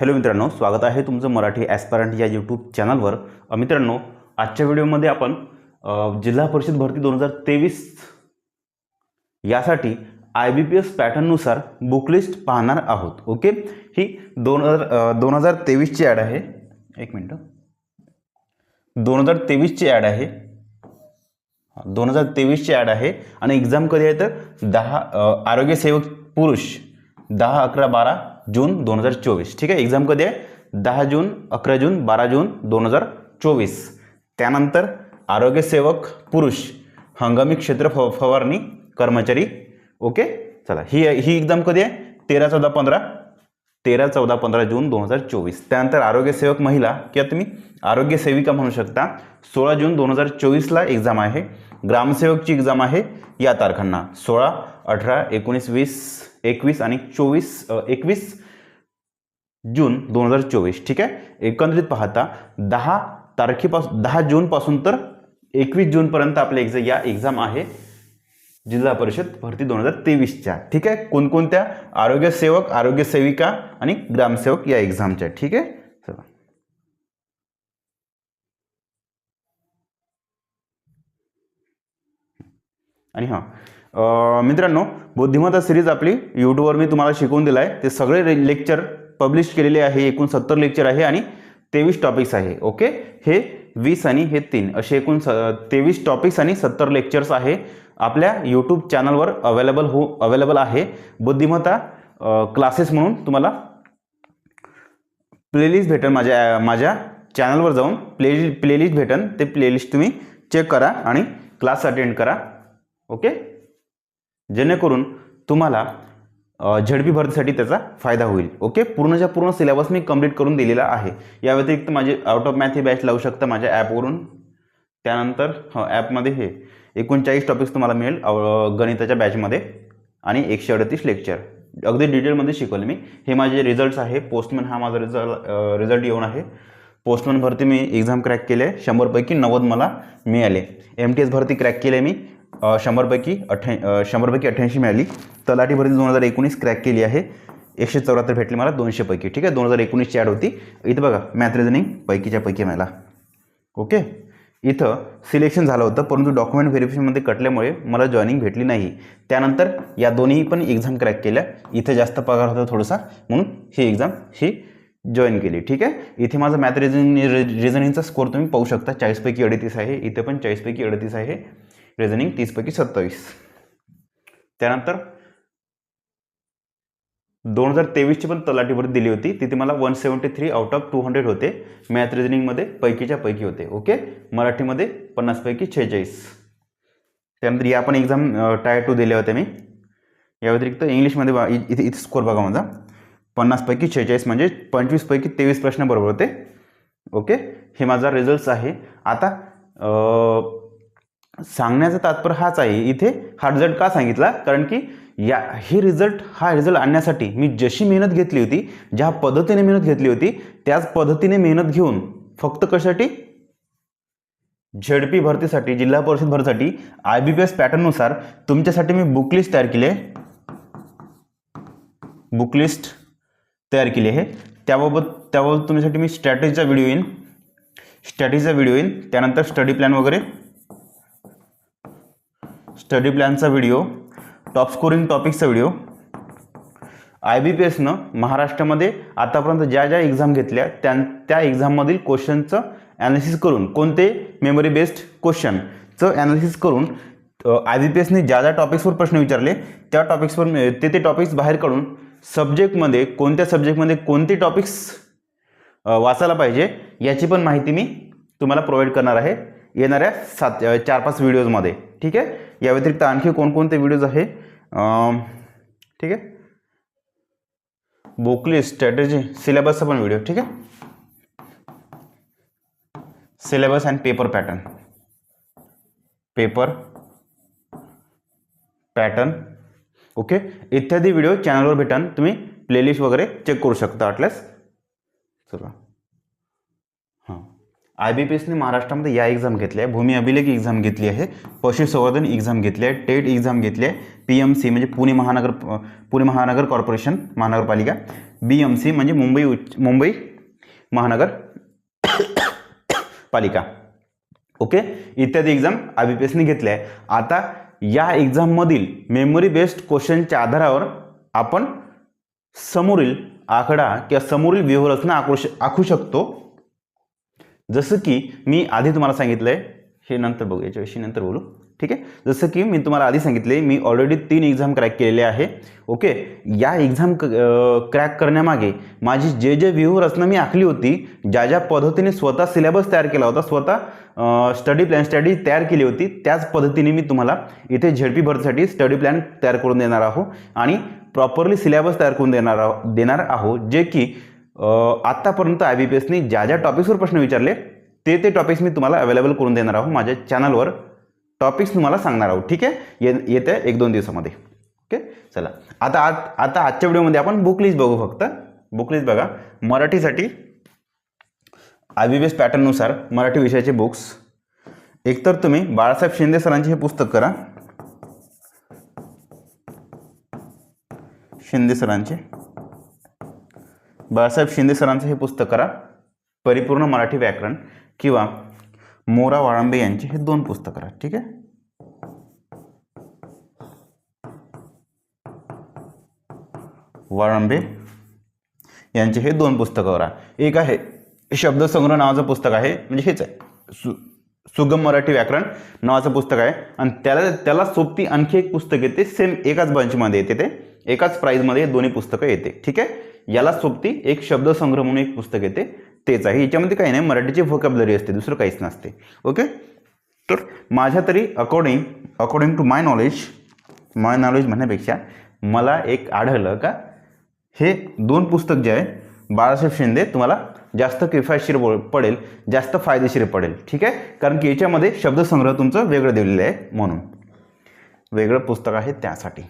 Hello मित्रांनो स्वागत आहे तुमचं मराठी ॲस्पारंट या यूट्यूब चॅनलवर. मित्रांनो आजच्या व्हिडिओमध्ये आपण जिल्हा परिषद भरती दोन हजार तेवीस यासाठी आय बी पी एस पॅटर्ननुसार बुकलिस्ट पाहणार आहोत. ओके? ही दोन हजार दोन हजार तेवीसची ॲड आहे. एक मिनटं. दोन हजार तेवीसची ॲड आहे. दोन हजार तेवीसची ॲड आहे. आणि एक्झाम कधी आहे तर दहा आरोग्यसेवक पुरुष दहा अकरा बारा जून दोन हजार चोवीस. ठीक आहे? एक्झाम कधी आहे? दहा जून अकरा जून बारा जून दोन हजार चोवीस. त्यानंतर आरोग्यसेवक पुरुष हंगामी क्षेत्र फ फवारणी कर्मचारी. ओके? चला ही ही एक्झाम कधी आहे? तेरा चौदा पंधरा. तेरा चौदा पंधरा जून दोन हजार चोवीस. त्यानंतर आरोग्यसेवक महिला किंवा तुम्ही आरोग्यसेविका म्हणू शकता सोळा जून दोन हजार चोवीसला एक्झाम आहे. ग्रामसेवकची एक्झाम आहे या तारखांना. सोळा अठरा एकोणीस वीस एकवीस आणि चोवीस एकवीस जून दोन हजार चोवीस. ठीक आहे? एकंदरीत पाहता दहा तारखेपासून दहा जूनपासून तर एकवीस जूनपर्यंत आपले एक्झा या एक्झाम आहे. जिल्हा परिषद भरती दोन हजार तेवीसच्या. ठीक आहे? कोणकोणत्या? आरोग्यसेवक आरोग्यसेविका आणि ग्रामसेवक या एक्झामच्या. ठीक आहे? चला. आणि हां. मित्रांनो बुद्धिमत्ता सिरीज आपली यूट्यूबवर मी तुम्हाला शिकवून दिला आहे ते सगळे लेक्चर पब्लिश केलेले आहे एकूण सत्तर लेक्चर आहे आणि तेवीस टॉपिक्स आहे. ओके हे वीस आणि हे तीन असे एकूण स तेवीस टॉपिक्स आणि सत्तर लेक्चर्स आहे. आपल्या यूट्यूब चॅनलवर अवेलेबल हो अवेलेबल आहे. बुद्धिमत्ता क्लासेस म्हणून तुम्हाला प्लेलिस्ट भेटेल माझ्या माझ्या चॅनलवर जाऊन. प्ले प्लेलिस्ट भेटेल. ते प्लेलिस्ट तुम्ही चेक करा आणि क्लास अटेंड करा. ओके जेणेकरून तुम्हाला झडपी भरतीसाठी त्याचा फायदा होईल. ओके पूर्णच्या पूर्ण सिलेबस मी कंप्लीट करून दिलेला आहे. या व्यतिरिक्त माझे आउट ऑफ मॅथ ही बॅच लावू शकता माझ्या ॲपवरून त्यानंतर ॲपमध्ये हे एकोणचाळीस टॉपिक्स तुम्हाला मिळेल गणिताच्या बॅचमध्ये आणि एकशे अडतीस लेक्चर अगदी डिटेलमध्ये शिकवलं मी. हे माझे रिझल्ट्स आहे. पोस्टमॅन हा माझा रिझल्ट रिझल्ट येऊन आहे. पोस्टमॅन भरती मी एक्झाम क्रॅक केले शंभरपैकी नव्वद मला मिळाले. एम टी एस भरती क्रॅक केले मी. शंभरपैकी अठ्ठ्या शंभरपैकी अठ्ठ्याऐंशी मिळाली. तलाठी भरती दोन हजार एकोणीस क्रॅक केली आहे. एकशे चौऱ्याहत्तर भेटली मला दोनशेपैकी. ठीक आहे? दोन हजार एकोणीसची ॲड होती. इथं बघा मॅथ रिझनिंग पैकीच्या पैकी मला ओके? इथं सिलेक्शन झालं होतं परंतु डॉक्युमेंट व्हेरिफिकेशनमध्ये कटल्यामुळे मला जॉईनिंग भेटली नाही. त्यानंतर या दोन्ही पण एक्झाम क्रॅक केल्या. इथं जास्त पगार होता थोडासा म्हणून ही एक्झाम ही जॉईन केली. ठीक आहे? इथे माझा मॅथ रिझनिंग रिझनिंगचा स्कोर तुम्ही पाहू शकता. चाळीसपैकी अडतीस आहे. इथे पण चाळीसपैकी अडतीस आहे. रिझनिंग तीसपैकी सत्तावीस. त्यानंतर दोन हजार तेवीसची पण तलाठी भरती दिली होती. तिथे मला one seventy three out of two hundred होते मॅथ रिझनिंगमध्ये पैकीच्या पैकी होते. ओके मराठीमध्ये पन्नासपैकी छेचाळीस. त्यानंतर या पण एक्झाम टायर टू दिल्या होत्या मी. या व्यतिरिक्त इंग्लिशमध्ये बा- इ- इथे इथे स्कोर बघा माझा. पन्नासपैकी छेचाळीस म्हणजे पंचवीसपैकी तेवीस प्रश्न बरोबर होते. ओके हे माझा रिझल्ट आहे. आता सांगण्याचा तात्पर्य हाच आहे. इथे हा रिझल्ट का सांगितला? कारण की या हे रिझल्ट हा रिझल्ट आणण्यासाठी मी जशी मेहनत घेतली होती ज्या पद्धतीने मेहनत घेतली होती त्याच पद्धतीने मेहनत घेऊन फक्त कशासाठी? झेडपी भरतीसाठी जिल्हा परिषद भरतीसाठी आय बी पी एस पॅटर्ननुसार तुमच्यासाठी मी बुकलिस्ट तयार केली आहे. बुकलिस्ट तयार केली आहे. त्याबाबत त्याबाबत तुमच्यासाठी मी स्ट्रॅटेजीचा व्हिडिओ येईन. स्ट्रॅटेजीचा व्हिडिओ येईन. त्यानंतर स्टडी प्लॅन वगैरे. स्टडी प्लॅनचा व्हिडिओ टॉप स्कोरिंग टॉपिकचा व्हिडिओ. आय बी पी एसनं महाराष्ट्रामध्ये आतापर्यंत ज्या ज्या एक्झाम घेतल्या त्या त्या एक्झाममधील क्वेश्चनचं ॲनालिसिस करून कोणते मेमरी बेस्ड क्वेश्चनचं ॲनालिसिस करून आय बी पी एसने ज्या ज्या टॉपिक्सवर प्रश्न विचारले त्या टॉपिक्सवर ते ते टॉपिक्स बाहेर काढून सब्जेक्टमध्ये कोणत्या सब्जेक्टमध्ये कोणते टॉपिक्स वाचायला पाहिजे याची पण माहिती मी तुम्हाला प्रोव्हाइड करणार आहे येणाऱ्या सात चार पाच व्हिडिओजमध्ये. ठीक आहे? या व्यतिरिक्त आणखी कोणकोणते व्हिडिओज आहे? ठीक आहे. बोकली स्ट्रॅटेजी सिलेबसचा पण व्हिडिओ ठीक आहे. Syllabus and paper pattern paper pattern okay इत्यादी व्हिडिओ चॅनलवर भेटान तुम्ही प्लेलिस्ट वगैरे चेक करू शकता वाटल्यास चला. आय बी पी एसने महाराष्ट्रामध्ये या एक्झाम घेतल्या आहे. भूमी अभिलेख एक्झाम घेतली आहे. पशुसंवर्धन एक्झाम घेतली आहे. टेट एक्झाम घेतली आहे. पी एम सी म्हणजे पुणे महानगर पुणे महानगर कॉर्पोरेशन महानगरपालिका. बी एम सी म्हणजे मुंबई उच्च मुंबई महानगर पालिका. ओके? इत्यादी एक्झाम आय बी पी एसने घेतल्या आहे. आता या एक्झाममधील मेमरी बेस्ड क्वेश्चनच्या आधारावर आपण समोरील आकडा किंवा समोरील व्यूहरचना आखू श आखू शकतो. जसं की मी आधी तुम्हाला सांगितलं आहे हे नंतर बघू याच्याविषयी नंतर बोलू. ठीक आहे? जसं की मी तुम्हाला आधी सांगितले मी ऑलरेडी तीन एक्झाम क्रॅक केलेले आहे. ओके या एक्झाम क्रॅक करण्यामागे माझी जे जे व्यूहरचना मी आखली होती ज्या ज्या पद्धतीने स्वतः सिलेबस तयार केला होता स्वतः स्टडी प्लॅन स्टडी तयार केली होती त्याच पद्धतीने मी तुम्हाला इथे झेडपी भरतीसाठी स्टडी प्लॅन तयार करून देणार आहो आणि प्रॉपरली सिलेबस तयार करून देणार आहो देणार आहो. जे की आत्तापर्यंत आय बी पी एसनी ज्या ज्या टॉपिक्सवर प्रश्न विचारले ते ते टॉपिक्स मी तुम्हाला अवेलेबल करून देणार आहोत माझ्या चॅनलवर टॉपिक्स तुम्हाला सांगणार आहोत ठीक आहे? ये येत्या एक दोन दिवसामध्ये. ओके? चला. आता आज आता आजच्या व्हिडिओमध्ये आपण बुक लिस्ट बघू फक्त. बुक लिस्ट बघा. मराठीसाठी आय बी बी एस पॅटर्ननुसार मराठी विषयाचे बुक्स एकतर तुम्ही बाळासाहेब शिंदे सरांचे हे पुस्तक करा. शिंदे सरांचे. बाळासाहेब शिंदे सरांचं हे पुस्तक करा. परिपूर्ण मराठी व्याकरण किंवा मोरा वाळंबे यांचे हे दोन पुस्तक करा. ठीक आहे? वाळंबे यांचे हे दोन पुस्तकं करा. एक आहे शब्दसंग्रह नावाचं पुस्तक आहे. म्हणजे हेच आहे. सु सुगम मराठी व्याकरण नावाचं पुस्तक आहे. आणि त्याला त्याला सोबती आणखी एक पुस्तक येते. सेम एकाच बंचमध्ये येते ते. एकाच प्राईजमध्ये हे दोन्ही पुस्तकं येते. ठीक आहे? याला सोबती एक शब्दसंग्रह म्हणून एक पुस्तक येते. तेच आहे. याच्यामध्ये काही नाही. मराठीची व्होकॅबलरी असते. दुसरं काहीच नसते. ओके? तर माझ्या तरी according according to my knowledge my knowledge म्हणण्यापेक्षा मला एक आढळलं का? हे दोन पुस्तक जे आहे बाळासाहेब शिंदे तुम्हाला जास्त किफायतशीर पडेल जास्त फायदेशीर पडेल. ठीक आहे? कारण की याच्यामध्ये शब्दसंग्रह तुमचं वेगळं दिलेलं आहे म्हणून. वेगळं पुस्तक आहे त्यासाठी.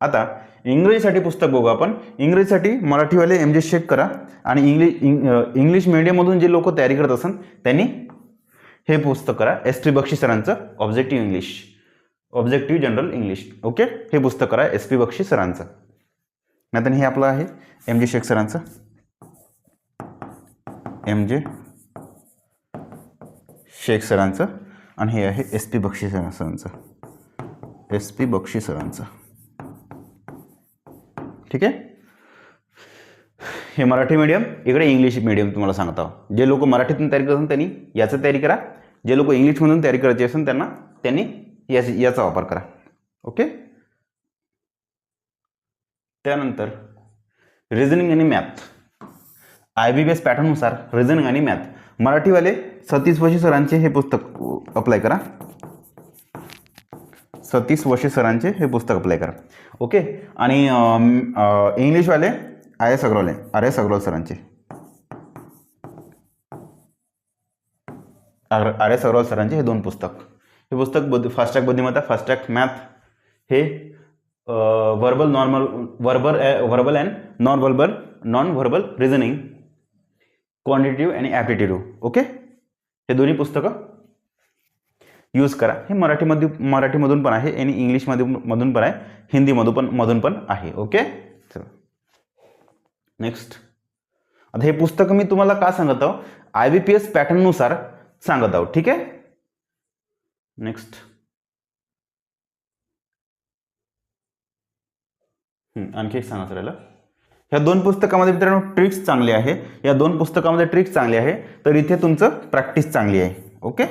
आता इंग्रजीसाठी पुस्तक बघू आपण. इंग्रजीसाठी मराठीवाले एम जे शेख करा. आणि इंग्लिश इंग्लिश मीडियममधून जे लोक तयारी करत असन त्यांनी हे पुस्तक करा. एस पी बक्षी सरांचं objective English objective general English okay हे पुस्तक करा एस पी बक्षी सरांचं. नाहीतर हे आपलं आहे एम जे शेख सरांचं. एम जे शेख सरांचं. आणि हे आहे एस पी बक्षी सरांचं. एस पी बक्षी सरांचं. ठीक आहे? हे मराठी मीडियम इकडे इंग्लिश मीडियम तुम्हाला सांगत. जे लोक मराठीतून तयारी करत असेल त्यांनी याचं तयारी करा. जे लोक इंग्लिशमधून तयारी करायची असेल त्यांना त्यांनी याच याचा वापर करा. ओके? त्यानंतर रिझनिंग आणि math I B B S पॅटर्ननुसार reasoning आणि मॅथ मराठीवाले सतीश वशी सरांचे हे पुस्तक अप्लाय करा. सतीश वशी सरांचे हे पुस्तक अप्लाय करा. ओके आणि इंग्लिशवाले आय एस अग्रवाल आहे आर एस अग्रवाल सरांचे. आर आर एस अग्रवाल सरांचे हे दोन पुस्तक. हे पुस्तक बुद्ध फास्टॅग बुद्धिमत्ता फास्टॅग मॅथ हे verbal normal verbal verbal and non verbal non verbal reasoning quantitative आणि ॲप्टिट्यूड ओके हे दोन्ही पुस्तकं यूज करा. हे मराठीमध्ये मराठीमधून पण आहे आणि इंग्लिशमध्ये मधून पण आहे. हिंदीमधून पण मधून पण आहे. ओके चला. नेक्स्ट आता हे पुस्तक मी तुम्हाला का सांगत आहो? आय बी पी एस पॅटर्ननुसार सांगत आहोत ठीक आहे? नेक्स्ट आणखी एक सांगा सर ह्या दोन पुस्तकामध्ये मित्रांनो ट्रिक्स चांगले आहे. या दोन पुस्तकामध्ये ट्रिक्स चांगली आहे. तर इथे तुमचं प्रॅक्टिस चांगली आहे. ओके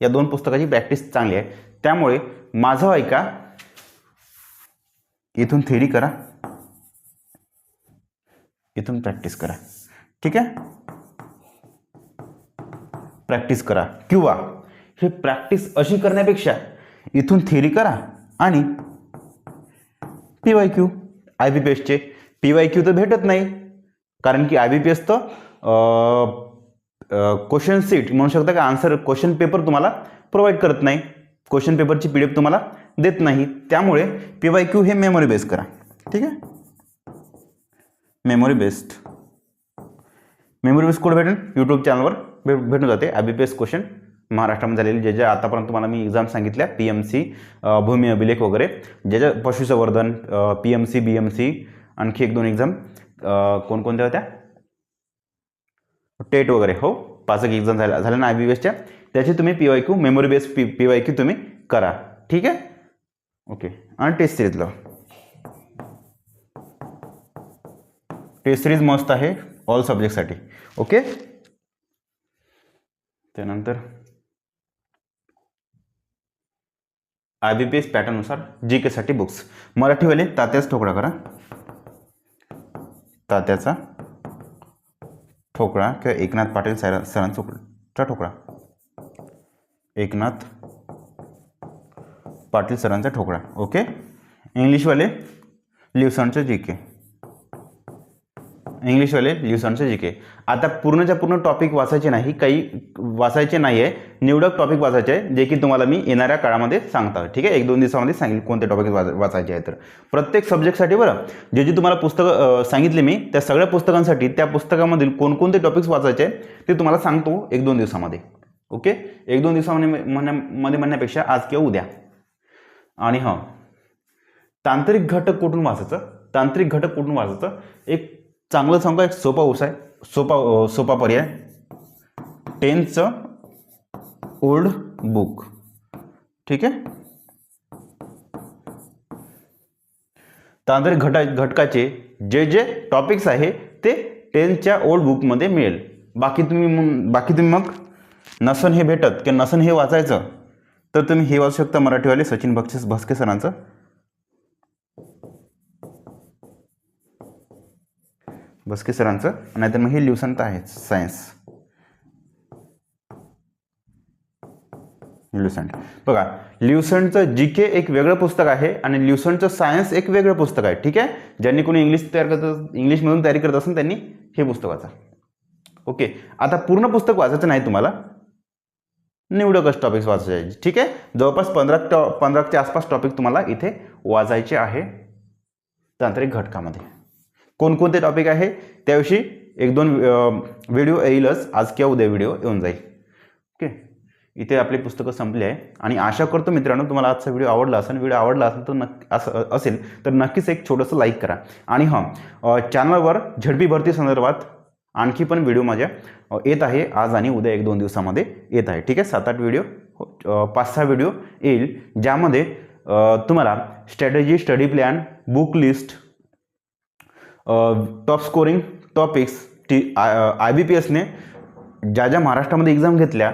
या दोन पुस्तकाची प्रॅक्टिस चांगली आहे. त्यामुळे माझं ऐका. इथून थेरी करा. इथून प्रॅक्टिस करा. ठीक आहे? प्रॅक्टिस करा. किंवा हे प्रॅक्टिस अशी करण्यापेक्षा इथून थेरी करा आणि P Y Q I B P एसचे पी वाय क्यू तर भेटत नाही. कारण की आय बी पी एस तर क्वेश्चन सीट म्हणू शकता का? आन्सर क्वेश्चन पेपर तुम्हाला प्रोव्हाइड करत नाही. क्वेश्चन पेपरची पी डी एफ तुम्हाला देत नाही. त्यामुळे पी वाय क्यू हे मेमोरी बेस्ड करा. ठीक आहे? मेमोरी बेस्ड मेमोरी बेस्ड कुठे भेटेल? यूट्यूब चॅनलवर भे भेटून जाते. I B P S question महाराष्ट्रामध्ये झालेले जे जे आतापर्यंत तुम्हाला मी एक्झाम सांगितल्या पी एम सी भूमी अभिलेख वगैरे ज्याच्या पशुसंवर्धन P M C B M C आणखी एक दोन एक्झाम कोणकोणत्या होत्या? टेट वगैरे हो? पाच एक एक्झाम झाला झालं ना आय बी एसच्या त्याची तुम्ही P Y Q memory base P P Y Q तुम्ही करा. ठीक आहे? ओके आणि टेस्ट सिरीजला टेस्ट सिरीज मस्त आहे ऑल सब्जेक्टसाठी ओके त्यानंतर आय बी पी एस पॅटर्ननुसार जी केसाठी बुक्स मराठीवाले तात्याच ठोकळा करा. तात्याचा ठोकळा किंवा एकनाथ पाटील सर सरांचा ठोकळा एकनाथ पाटील सरांचा ठोकळा ओके इंग्लिशवाले लिवसनचं जी के इंग्लिशवाले लिवसनचं जी के. आता पूर्णच्या पूर्ण टॉपिक वाचायचे नाही काही वाचायचे नाही आहे निवडक टॉपिक वाचायचे आहे जे की तुम्हाला मी येणाऱ्या काळामध्ये सांगता ठीक आहे? एक दोन दिवसामध्ये सांगेल कोणते टॉपिक वाच वाचायचे आहे तर. प्रत्येक सब्जेक्टसाठी बरं जे जे तुम्हाला पुस्तकं सांगितले मी त्या सगळ्या पुस्तकांसाठी त्या पुस्तकामधील कोणकोणते टॉपिक्स वाचायचे ते तुम्हाला सांगतो एक दोन दिवसामध्ये. ओके? एक दोन दिवसामध्ये म्हणण्यामध्ये म्हणण्यापेक्षा आज किंवा उद्या. आणि हां तांत्रिक घटक कुठून वाचायचं? तांत्रिक घटक कुठून वाचायचं? एक चांगलं सांगू एक सोपा उपाय सोपा सोपा पर्याय. टेनचं ओल्ड बुक ठीक आहे? तांत्रिक घटा घटकाचे जे जे टॉपिक्स आहे ते टेनच्या ओल्ड बुकमध्ये मिळेल. बाकी तुम्ही मग बाकी तुम्ही मग नसन हे भेटत किंवा नसन हे वाचायचं तर तुम्ही हे वाचू शकता मराठीवाले सचिन भक्से भस्के सरांचं. बसके सरांचं नाहीतर मग हे ल्युसन तर आहेच सायन्स ल्युसंट बघा ल्युसंटचं जी के एक वेगळं पुस्तक आहे आणि ल्युसंटचं सायन्स एक वेगळं पुस्तक आहे ठीक आहे? ज्यांनी कोणी इंग्लिश तयार करत इंग्लिशमधून तयारी करत असेल त्यांनी हे पुस्तक वाचा. ओके आता पूर्ण पुस्तक वाचायचं नाही तुम्हाला? निवडकच टॉपिक्स वाचायचे आहे ठीक आहे? जवळपास पंधरा टॉ पंधराच्या आसपास टॉपिक तुम्हाला इथे वाचायचे आहे. तांत्रिक घटकामध्ये. कोणकोणते टॉपिक आहे त्याविषयी एक दोन व्हिडिओ येईलच. आज किंवा उद्या व्हिडिओ येऊन जाईल. ओके इथे आपली पुस्तकं संपली आहे. आणि आशा करतो मित्रांनो तुम्हाला आजचा व्हिडिओ आवडला असेल. व्हिडिओ आवडला असेल तर नक्की असं असेल तर नक्कीच एक छोटंसं लाईक करा. आणि हां चॅनलवर झडपी भरती संदर्भात आणखी पण व्हिडिओ माझ्या येत आहे. आज आणि उद्या एक दोन दिवसामध्ये येत आहे. ठीक आहे? सात आठ व्हिडिओ हो, पाच सहा व्हिडिओ येईल ज्यामध्ये तुम्हाला strategy study plan book list top scoring topics T I B P एसने ज्या ज्या महाराष्ट्रामध्ये एक्झाम घेतल्या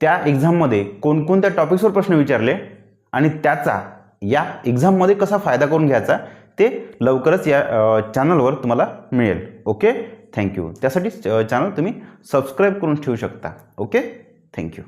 त्या एक्झाममध्ये कोणकोणत्या टॉपिक्सवर प्रश्न विचारले आणि त्याचा या एक्झाममध्ये कसा फायदा करून घ्यायचा ते लवकरच या चॅनलवर तुम्हाला मिळेल. ओके? थँक्यू त्यासाठी चॅनल तुम्ही सबस्क्राईब करून ठेवू शकता. ओके? थँक्यू